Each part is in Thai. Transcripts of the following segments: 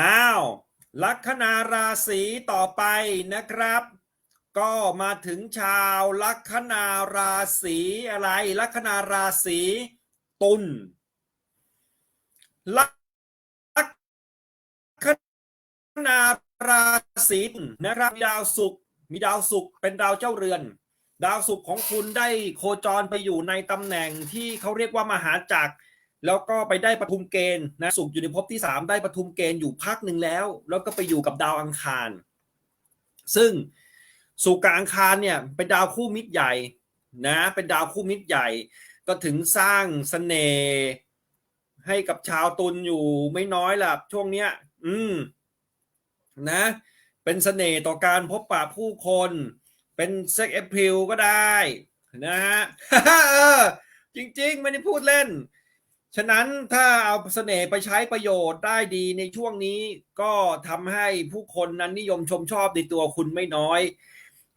อ้าว ลัคนาราศีต่อไปนะครับ ก็มาถึงชาวลัคนาราศีอะไร ลัคนาราศีตุลลัคนาราศีนะครับมีดาวศุกร์มีดาวศุกร์เป็นดาวเจ้าเรือน ดาวศุกร์ของคุณได้โคจรไปอยู่ในตำแหน่งที่เขาเรียกว่ามหาจักร แล้วก็ไปได้ปทุมเกณฑ์นะศุกอยู่ในภพที่สามได้ปทุมเกณฑ์อยู่พักหนึ่งแล้ว แล้วก็ไปอยู่กับดาวอังคาร ซึ่งสุกกับอังคารเนี่ยเป็นดาวคู่มิตรใหญ่นะเป็นดาวคู่มิตรใหญ่ ก็ถึงสร้างเสน่ห์ให้กับชาวตุลอยู่ไม่น้อยล่ะช่วงเนี้ย อืมนะเป็นเสน่ห์ต่อการพบปะผู้คน เป็นเซ็กเอพิลก็ได้นะฮะเออจริง ๆ ไม่ได้พูดเล่น ฉะนั้นถ้าเอาเสน่ห์ไปใช้ประโยชน์ได้ดีในช่วงนี้ก็ทำให้ผู้คนนั้นนิยมชมชอบในตัวคุณไม่น้อย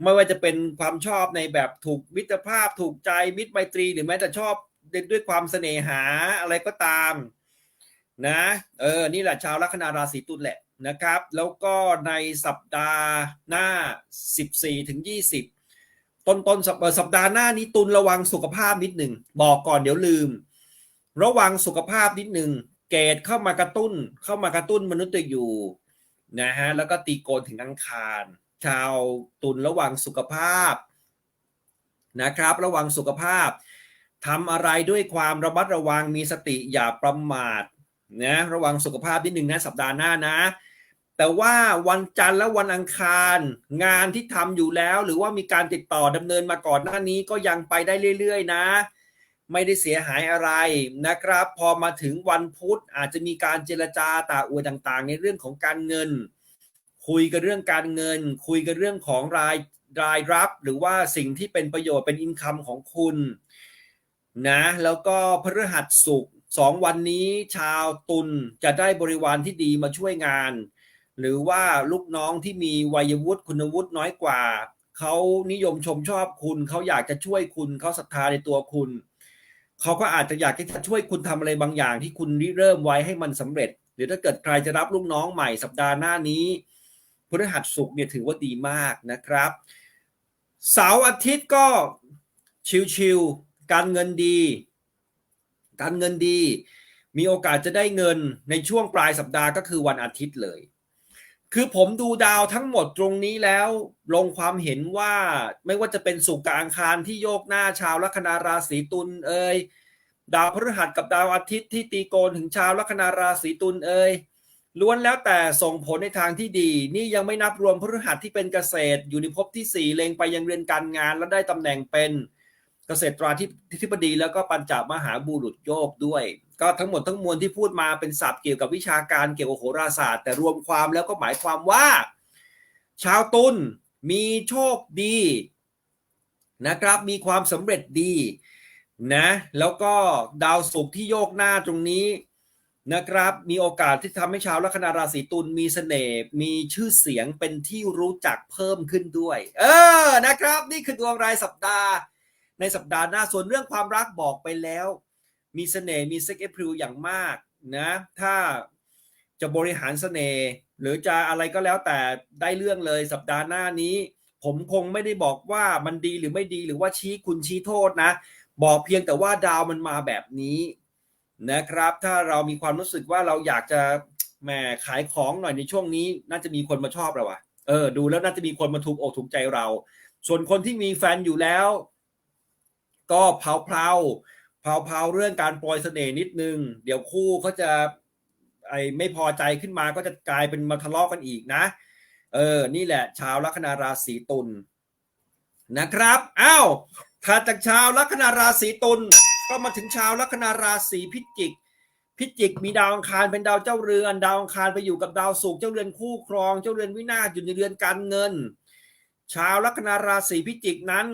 ไม่ว่าจะเป็นความชอบในแบบถูกมิตรภาพถูกใจมิตรไมตรี หรือแม้แต่ชอบด้วยความเสน่หาอะไรก็ตาม นะ เออ นี่แหละชาวลัคนาราศีตุลแหละนะครับ แล้วก็ในสัปดาห์หน้า 14ถึง20 ต้นต้นสัปสัปดาห์หน้านี้ตุลระวังสุขภาพนิดหนึ่งบอกก่อนเดี๋ยวลืม ระวังสุขภาพนิดหนึ่งเกตเข้ามากระตุ้นเข้ามากระตุ้นมนุษย์ตัวอยู่นะฮะแล้วก็ตีโกนถึงอังคาร ชาวตุลระวังสุขภาพนะครับ ระวังสุขภาพทำอะไรด้วยความระมัดระวังมีสติอย่าประมาทนะระวังสุขภาพนิดหนึ่งนะสัปดาห์หน้านะ แต่ว่าวันจันทร์และวันอังคาร งานที่ทำอยู่แล้ว หรือว่ามีการติดต่อดำเนินมาก่อนหน้านี้ก็ยังไปได้เรื่อย ๆ นะ ไม่ได้เสียหายอะไรนะครับ พอมาถึงวันพุธอาจจะมีการเจรจาตาอวยต่างๆ ในเรื่องของการเงิน คุยกันเรื่องการเงิน คุยกันเรื่องของรายรายรับ หรือว่าสิ่งที่เป็นประโยชน์เป็นอินคัมของคุณนะแล้วก็พฤหัสสุกร์สองวันนี้ชาวตุลจะได้บริวารที่ดีมาช่วยงาน หรือว่าลูกน้องที่มีวัยวุฒิคุณวุฒิน้อยกว่า เขานิยมชมชอบคุณ เขาอยากจะช่วยคุณ เขาศรัทธาในตัวคุณเเขาก็อาจจะอยากจะช่วยคุณทำอะไรบางอย่าง ที่คุณริเริ่มไว้ให้มันสำเร็จ หรือถ้าเกิดใครจะรับลูกน้องใหม่สัปดาห์หน้านี้พฤหัสสุกเนี่ยถือว่าดีมากนะครับเสาร์อาทิตย์ก็ชิวๆการเงินดี การเงินดี มีโอกาสจะได้เงินในช่วงปลายสัปดาห์ก็คือวันอาทิตย์เลย คือผมดูดาวทั้งหมดตรงนี้แล้วลงความเห็นว่าไม่ว่าจะเป็นสุกร์กับอังคารที่โยกหน้าชาวลัคนาราศีตุลเอ่ยดาวพฤหัสกับดาวอาทิตย์ที่ตีโกนถึงชาวลัคนาราศีตุลเอ่ยล้วนแล้วแต่ส่งผลในทางที่ดี นี่ยังไม่นับรวมพฤหัสที่เป็นเกษตร อยู่ในภพที่สี่เลงไปยังเรือนการงาน และได้ตำแหน่งเป็นเกษตราธิบดีแล้วก็ปัญจมหาบุรุษโยกด้วย ก็ทั้งหมดทั้งมวลที่พูดมาเป็นศัพท์เกี่ยวกับวิชาการเกี่ยวกับโหราศาสตร์ แต่รวมความแล้วก็หมายความว่า ชาวตุลมีโชคดีนะครับ มีความสำเร็จดีนะแล้วก็ดาวศุกร์ที่โยกหน้าตรงนี้นะครับ มีโอกาสที่ทำให้ชาวลัคนาราศีตุลมีเสน่ห์มีชื่อเสียงเป็นที่รู้จักเพิ่มขึ้นด้วย เออนะครับ นี่คือดวงรายสัปดาห์ ในสัปดาห์หน้าส่วนเรื่องความรักบอกไปแล้ว มีเสน่ห์มีเซ็กเอพริลอย่างมากนะถ้าจะบริหารเสน่ห์หรือจะอะไรก็แล้วแต่ได้เรื่องเลยสัปดาห์หน้านี้ ผมคงไม่ได้บอกว่ามันดีหรือไม่ดีหรือว่าชี้คุณชี้โทษนะ บอกเพียงแต่ว่าดาวมันมาแบบนี้นะครับ ถ้าเรามีความรู้สึกว่าเราอยากจะแหมขายของหน่อยในช่วงนี้ น่าจะมีคนมาชอบเราอะเออดูแล้วน่าจะมีคนมาถูกอกถูกใจเรา ส่วนคนที่มีแฟนอยู่แล้ว ก็เพลาเพลา เพาเพลาเรื่องการปล่อยเสน่ห์นิดนึง เดี๋ยวคู่เขาจะไอไม่พอใจขึ้นมาก็จะกลายเป็นมาทะเลาะกันอีกนะ เออ นี่แหละ ชาวลัคนาราศีตุลนะครับอ้าวถัดจากชาวลัคนาราศีตุลก็มาถึงชาวลัคนาราศีพิจิก พิจิกมีดาวอังคารเป็นดาวเจ้าเรือน ดาวอังคารไปอยู่กับดาวศุกร์เจ้าเรือนคู่ครอง เจ้าเรือนวินาศอยู่ในเรือนการเงิน ชาวลัคนาราศีพิจิกนั้น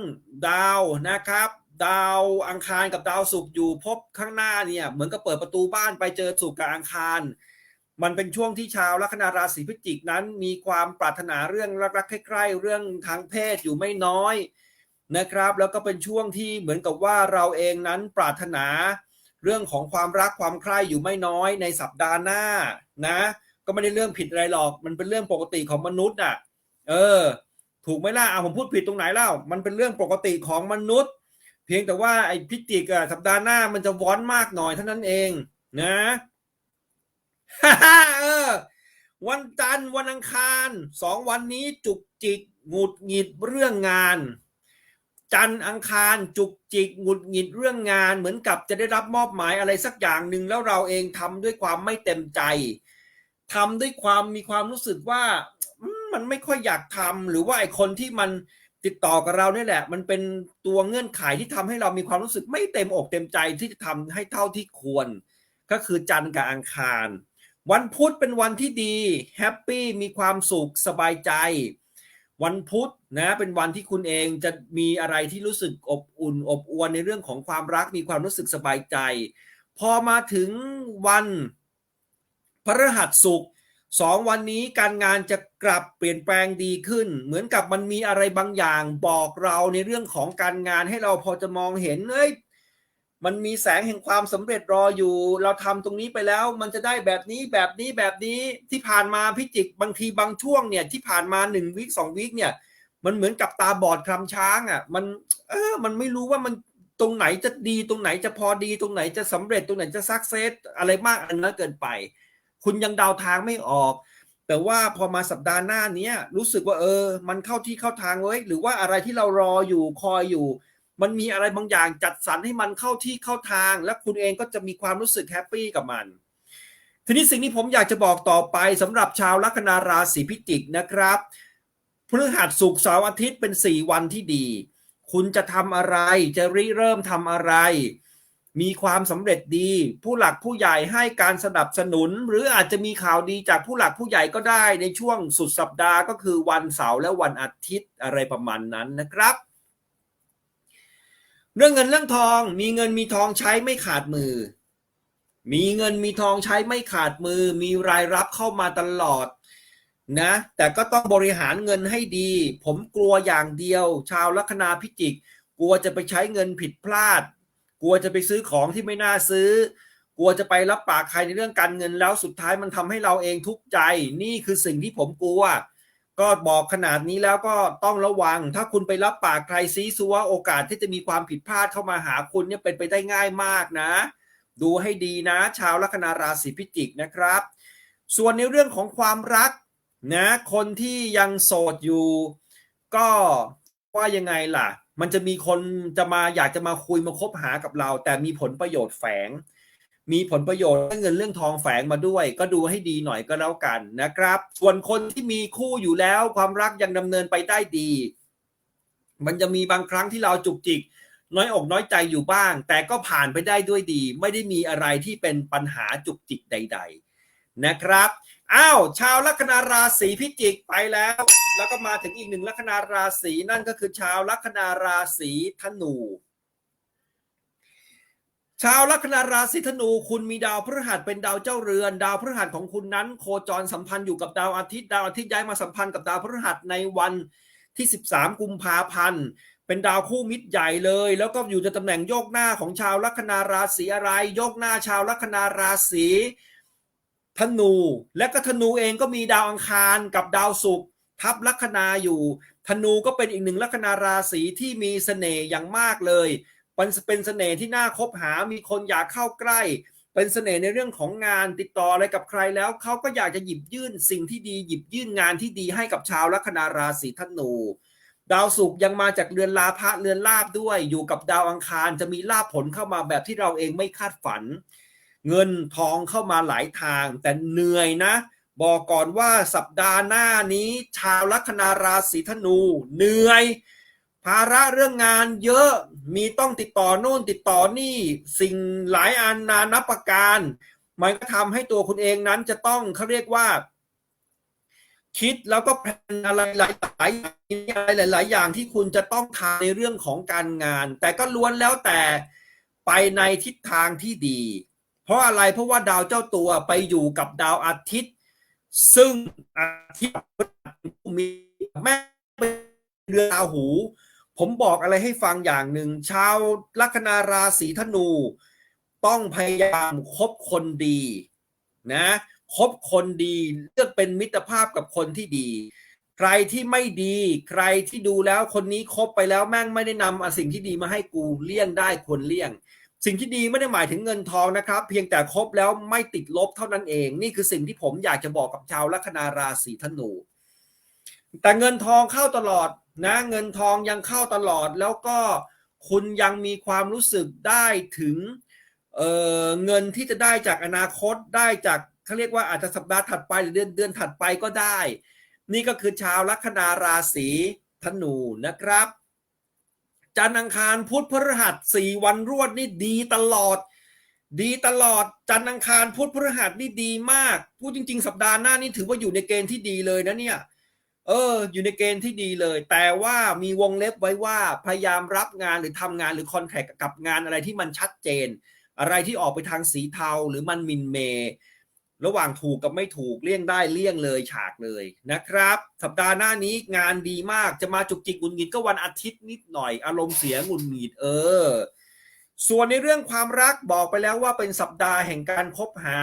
ดาวนะครับ ดาวอังคารกับดาวศุกร์อยู่พบข้างหน้าเนี่ย เหมือนกับเปิดประตูบ้านไปเจอศุกร์กับอังคาร มันเป็นช่วงที่ชาวลัคนาราศีพิจิกนั้น มีความปรารถนาเรื่องรักๆใคร่ๆเรื่องทางเพศอยู่ไม่น้อยนะครับ แล้วก็เป็นช่วงที่เหมือนกับว่าเราเองนั้นปรารถนาเรื่องของความรักความใคร่อยู่ไม่น้อยในสัปดาห์หน้านะ ก็ไม่ได้เรื่องผิดอะไรหรอก มันเป็นเรื่องปกติของมนุษย์น่ะ เออ ถูกไหมล่ะอะผมพูดผิดตรงไหนเล่ามันเป็นเรื่องปกติของมนุษย์ เพียงแต่ว่าไอ้พิจิกอะสัปดาห์หน้ามันจะว้อนมากหน่อยเท่านั้นเอง นะเออ วันจันทร์วันอังคารสองวันนี้จุกจิกหงุดหงิดเรื่องงาน จันทร์อังคารจุกจิกหงุดหงิดเรื่องงาน เหมือนกับจะได้รับมอบหมายอะไรสักอย่างหนึ่งแล้วเราเองทำด้วยความไม่เต็มใจทำด้วยความมีความรู้สึกว่ามมันไม่ค่อยอยากทำหรือว่าไอ้คนที่มัน ติดต่อกับเราเนี่ยแหละ มันเป็นตัวเงื่อนไขที่ทำให้เรามีความรู้สึกไม่เต็มอกเต็มใจที่จะทำให้เท่าที่ควร ก็คือจันทร์กับอังคาร วันพุธเป็นวันที่ดีแฮปปี้มีความสุขสบายใจ วันพุธนะเป็นวันที่คุณเองจะมีอะไรที่รู้สึกอบอุ่น อบอวลในเรื่องของความรักมีความรู้สึกสบายใจ พอมาถึงวันพฤหัสศุกร์ สองวันนี้การงานจะกลับเปลี่ยนแปลงดีขึ้น เหมือนกับมันมีอะไรบางอย่างบอกเราในเรื่องของการงานให้เราพอจะมองเห็นเอ้ยมันมีแสงแห่งความสำเร็จรออยู่ เราทำตรงนี้ไปแล้ว มันจะได้แบบนี้แบบนี้แบบนี้ที่ผ่านมาพิจิกบางทีบางช่วงเนี่ยที่ผ่านมาหนึ่งวิคสองวิคเนี่ย มันเหมือนกับตาบอดคลำช้างอะ มันเออมันไม่รู้ว่ามันตรงไหนจะดีตรงไหนจะพอดีตรงไหนจะสำเร็จตรงไหนจะซักเซสอะไรมากอันนั้นเกินไป คุณยังเดาทางไม่ออก แต่ว่าพอมาสัปดาห์หน้าเนี้ยรู้สึกว่าเออ มันเข้าที่เข้าทางเว้ยหรือว่าอะไรที่เรารออยู่คอยอยู่ มันมีอะไรบางอย่างจัดสรรให้มันเข้าที่เข้าทาง และคุณเองก็จะมีความรู้สึกแฮปปี้กับมันทีนี้สิ่งที่ผมอยากจะบอกต่อไปสำหรับชาวลัคนาราศีพิจิกนะครับพฤหัสศุกร์เสาร์อาทิตย์เป็น 4 วันที่ดี คุณจะทำอะไรจะริเริ่มทำอะไร มีความสำเร็จดี ผู้หลักผู้ใหญ่ให้การสนับสนุน หรืออาจจะมีข่าวดีจากผู้หลักผู้ใหญ่ก็ได้ในช่วงสุดสัปดาห์ก็คือวันเสาร์และวันอาทิตย์อะไรประมาณนั้นนะครับ เรื่องเงินเรื่องทองมีเงินมีทองใช้ไม่ขาดมือ มีเงินมีทองใช้ไม่ขาดมือ มีรายรับเข้ามาตลอดนะแต่ก็ต้องบริหารเงินให้ดี ผมกลัวอย่างเดียว ชาวลัคนาพิจิก กลัวจะไปใช้เงินผิดพลาด กลัวจะไปซื้อของที่ไม่น่าซื้อ กลัวจะไปรับปากใครในเรื่องการเงินแล้วสุดท้ายมันทำให้เราเองทุกข์ใจ นี่คือสิ่งที่ผมกลัว ก็บอกขนาดนี้แล้วก็ต้องระวัง ถ้าคุณไปรับปากใครซีซัวโอกาสที่จะมีความผิดพลาดเข้ามาหาคุณเนี่ยเป็นไปได้ง่ายมากนะ ดูให้ดีนะ ชาวลัคนาราศีพิจิกนะครับ ส่วนในเรื่องของความรักนะคนที่ยังโสดอยู่ ก็ว่ายังไงล่ะ มันจะมีคนจะมาอยากจะมาคุยมาคบหากับเรา แต่มีผลประโยชน์แฝง มีผลประโยชน์เรื่องเงินเรื่องทองแฝงมาด้วย ก็ดูให้ดีหน่อยก็แล้วกันนะครับ ส่วนคนที่มีคู่อยู่แล้วความรักยังดำเนินไปได้ดี มันจะมีบางครั้งที่เราจุกจิก น้อยอกน้อยใจอยู่บ้าง แต่ก็ผ่านไปได้ด้วยดี ไม่ได้มีอะไรที่เป็นปัญหาจุกจิกใด ๆ นะครับ อ้าวชาวลัคนาราศีพิจิกไปแล้ว แล้วก็มาถึงอีกหนึ่งลัคนาราศีนั่นก็คือชาวลัคนาราศีธนู ชาวลัคนาราศีธนู คุณมีดาวพฤหัสเป็นดาวเจ้าเรือน ดาวพฤหัสของคุณนั้น โคจรสัมพันธ์อยู่กับดาวอาทิตย์ดาวอาทิตย์ย้ายมาสัมพันธ์กับดาวพฤหัสในวันที่ 13 กุมภาพันธ์เป็นดาวคู่มิตรใหญ่เลย แล้วก็อยู่ในตำแหน่งโยกหน้าของชาวลัคนาราศีอะไรโยกหน้าชาวลัคนาราศี ธนูและก็ธนูเองก็มีดาวอังคารกับดาวศุกร์ทับลัคนาอยู่ ธนูก็เป็นอีกหนึ่งลัคนาราศีที่มีเสน่ห์อย่างมากเลยมันเป็นเสน่ห์ที่น่าคบหา มีคนอยากเข้าใกล้ เป็นเสน่ห์ในเรื่องของงานติดต่ออะไรกับใครแล้วเขาก็อยากจะหยิบยื่นสิ่งที่ดีหยิบยื่นงานที่ดีให้กับชาวลัคนาราศีธนู ดาวศุกร์ยังมาจากเรือนลาภะเรือนลาบด้วย อยู่กับดาวอังคารจะมีลาภผลเข้ามาแบบที่เราเองไม่คาดฝัน เงินทองเข้ามาหลายทาง แต่เหนื่อยนะ บอกก่อนว่าสัปดาห์หน้านี้ ชาวลัคนาราศีธนู เหนื่อย ภาระเรื่องงานเยอะมีต้องติดต่อโน่นติดต่อนี่สิ่งหลายอันนานับประการ มันก็ทำให้ตัวคุณเองนั้นจะต้องเขาเรียกว่า คิดแล้วก็แผนอะไรหลายหลายอะไรหลาย ๆ อย่างที่คุณจะต้องทำในเรื่องของการงาน แต่ก็ล้วนแล้วแต่ไปในทิศทางที่ดี เพราะอะไรเพราะว่าดาวเจ้าตัวไปอยู่กับดาวอาทิตย์ ซึ่งอาทิตย์มีแม่เป็นเรือราหู ผมบอกอะไรให้ฟังอย่างหนึ่งชาวลัคนาราศีธนู ต้องพยายามคบคนดีนะคบคนดีเลือกเป็นมิตรภาพกับคนที่ดี ใครที่ไม่ดี ใครที่ดูแล้วคนนี้คบไปแล้วแม่งไม่ได้นำสิ่งที่ดีมาให้กูเลี่ยงได้ควรเลี่ยง สิ่งที่ดีไม่ได้หมายถึงเงินทองนะครับ เพียงแต่ครบแล้วไม่ติดลบเท่านั้นเอง นี่คือสิ่งที่ผมอยากจะบอกกับชาวลัคนาราศีธนู แต่เงินทองเข้าตลอดนะเงินทองยังเข้าตลอดแล้วก็คุณยังมีความรู้สึกได้ถึงเเงินที่จะได้จากอนาคตได้จากเขาเรียกว่าอาจจะสัปดาห์ถัดไปหรือเดือนเดือนถัดไปก็ได้ นี่ก็คือชาวลัคนาราศีธนูนะครับ จันทร์อังคารพุธพฤหัสสี่วันรวดนี่ดีตลอด ดีตลอดจันทร์อังคารพุธพฤหัสนี่ดีมากพูดจริง ๆ สัปดาห์หน้านี่ถือว่าอยู่ในเกณฑ์ที่ดีเลยนะเนี่ยเออ อยู่ในเกณฑ์ที่ดีเลย แต่ว่ามีวงเล็บไว้ว่าพยายามรับงานหรือทำงานหรือคอนแทคกับงานอะไรที่มันชัดเจน อะไรที่ออกไปทางสีเทาหรือมันมินเม ระหว่างถูกกับไม่ถูกเลี่ยงได้เลี่ยงเลยฉากเลยนะครับ สัปดาห์หน้านี้งานดีมากจะมาจุกจิกหงุดหงิดก็วันอาทิตย์นิดหน่อย อารมณ์เสียหงุดหงิดเออ ส่วนในเรื่องความรักบอกไปแล้วว่าเป็นสัปดาห์แห่งการคบหา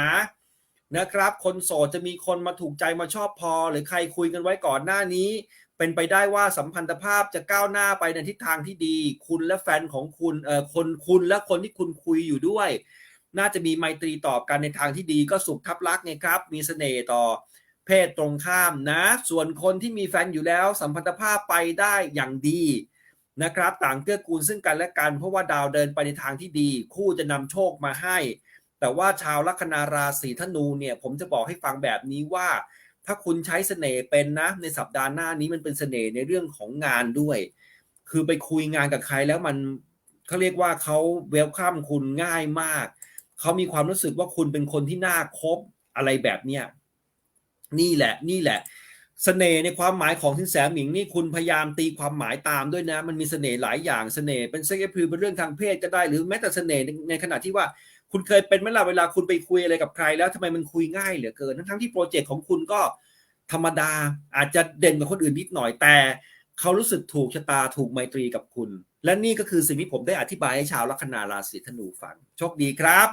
นะครับ คนโสดจะมีคนมาถูกใจมาชอบพอ หรือใครคุยกันไว้ก่อนหน้านี้ เป็นไปได้ว่าสัมพันธภาพจะก้าวหน้าไปในทิศทางที่ดี คุณและแฟนของคุณเอ่อคนคุณและคนที่คุณคุยอยู่ด้วย น่าจะมีไมตรีตอบกันในทางที่ดีก็สุขทับลักไงครับ มีเสน่ห์ต่อเพศตรงข้ามนะ ส่วนคนที่มีแฟนอยู่แล้วสัมพันธภาพไปได้อย่างดีนะครับ ต่างเกื้อกูลซึ่งกันและกันเพราะว่าดาวเดินไปในทางที่ดี คู่จะนำโชคมาให้ แต่ว่าชาวลัคนาราศีธนูเนี่ย ผมจะบอกให้ฟังแบบนี้ว่า ถ้าคุณใช้เสน่ห์เป็นนะ ในสัปดาห์หน้านี้มันเป็นเสน่ห์ในเรื่องของงานด้วย คือไปคุยงานกับใครแล้วมันเขาเรียกว่าเขาเวลคัมคุณง่ายมาก เขามีความรู้สึกว่าคุณเป็นคนที่น่าคบอะไรแบบเนี้ยนี่แหละ นี่แหละ เสน่ห์ในความหมายของสินแสหมิงนี่คุณพยายามตีความหมายตามด้วยนะ มันมีเสน่ห์หลายอย่างเสน่ห์เป็นเซ็กซ์พรีเป็นเรื่องทางเพศก็ได้หรือแม้แต่เสน่ห์ในในขณะที่ว่าคุณเคยเป็นไหมล่เวลาคุณไปคุยอะไรกับใคร แล้วทำไมมันคุยง่ายเหลือเกิน ทั้งที่โปรเจกต์ของคุณก็ธรรมดาอาจจะเด่นกว่าคนอื่นนิดหน่อยแต่เขารู้สึกถูกชะตาถูกไมตรีกับคุณ และนี่ก็คือสิ่งที่ผมได้อธิบายให้ชาวลัคนาราศีธนูฟังโชคดีครับ